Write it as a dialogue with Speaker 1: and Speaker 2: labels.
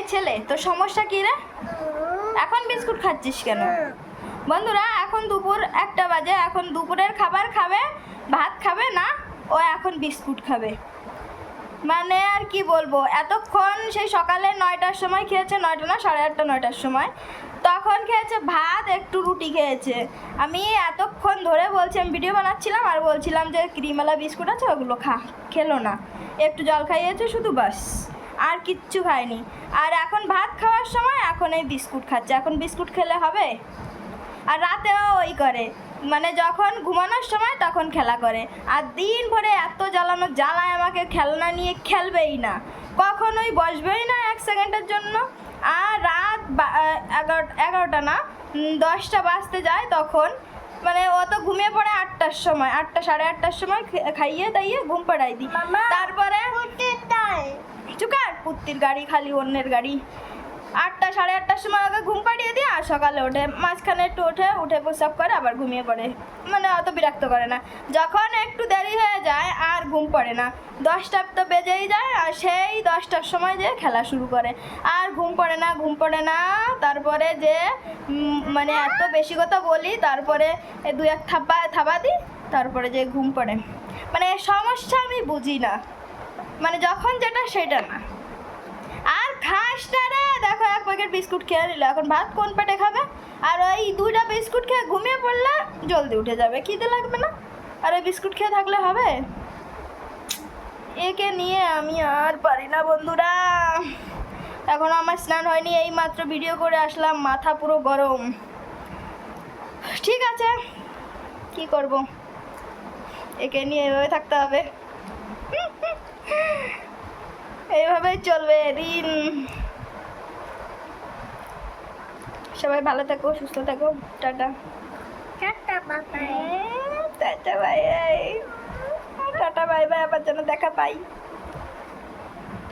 Speaker 1: এই ছেলে, তোর সমস্যা কি রে? এখন বিস্কুট খাচ্ছিস কেন? বন্ধুরা, এখন দুপুর একটা বাজে, এখন দুপুরের খাবার খাবে, ভাত খাবে না, ও এখন বিস্কুট খাবে। মানে আর কি বলব, এতক্ষণ সেই সকালে নয়টার সময় খেয়েছে, নয়টা না, সাড়ে আটটা, নয়টার সময়। তখন খেয়েছে ভাত, একটু রুটি খেয়েছে। আমি এতক্ষণ ধরে বলছি, আমি ভিডিও বানাচ্ছিলাম, আর বলছিলাম যে ক্রিমওয়ালা বিস্কুট আছে, ওগুলো খা, খেলো না। একটু জল খাইয়েছে শুধু, বাস। আর কিচ্ছু খায়নি আর এখন ভাত খাওয়ার সময় এখন এই বিস্কুট খাচ্ছে। এখন বিস্কুট খেলে হবে? আর রাতেও ওই করে। মানে যখন ঘুমানোর সময় তখন খেলা করে। আর দিন ভরে এত জ্বালানো জ্বালায় আমাকে খেলনা নিয়ে খেলবেই না। কখনোই বসবেই না এক সেকেন্ডের জন্য। আর রাত এগারো এগারোটা না দশটা বাজতে যায় তখন। মানে ও তো ঘুমিয়ে পড়ে আটটার সময় আটটা সাড়ে আটটার সময় খাইয়ে দাইয়ে ঘুম পাড়াই দিই। তারপরে চুকার পুত্তির গাড়ি, খালি অন্যের গাড়ি। আটটা, সাড়ে আটটার সময় ওকে ঘুম পাড়িয়ে দিয়ে আর সকালে ওঠে, মাঝখানে একটু ওঠে, উঠে প্রসাব করে, আবার ঘুমিয়ে পড়ে। মানে অত বিরক্ত করে না। যখন একটু দেরি হয়ে যায়, আর ঘুম পড়ে না। দশটা তো বেজেই যায়, আর সেই দশটার সময় যে খেলা শুরু করে। আর ঘুম পড়ে না, ঘুম পড়ে না, তারপরে যে মানে এত বেশি কথা বলি, তারপরে দু এক থাপ্পা থাবা দিই, তারপরে যে ঘুম পড়ে। মানে সমস্যা আমি বুঝি না। মানে যখন যেটা, সেটা না। খাসটা রে দেখো, এক প্যাকেট বিস্কুট খেয়ে নিল। এখন ভাত কোন পেটে খাবে? আর ওই দুইটা বিস্কুট খেয়ে ঘুমিয়ে পড়লে জলদি উঠে যাবে। খিদে লাগবে না? আর ওই বিস্কুট খেয়ে থাকলে হবে? একে নিয়ে আমি আর পারি না, বন্ধুরা। এখন আমার স্নান হয়নি এই মাত্র ভিডিও করে আসলাম, মাথা পুরো গরম। ঠিক আছে, কি করব? একে নিয়ে এভাবে থাকতে হবে। এইভাবেই চলবে দিন সবাই ভালো থাকো সুস্থ থাকো tata. Tata bye tata bye. Tata bye bye আবার যেন দেখা পাই।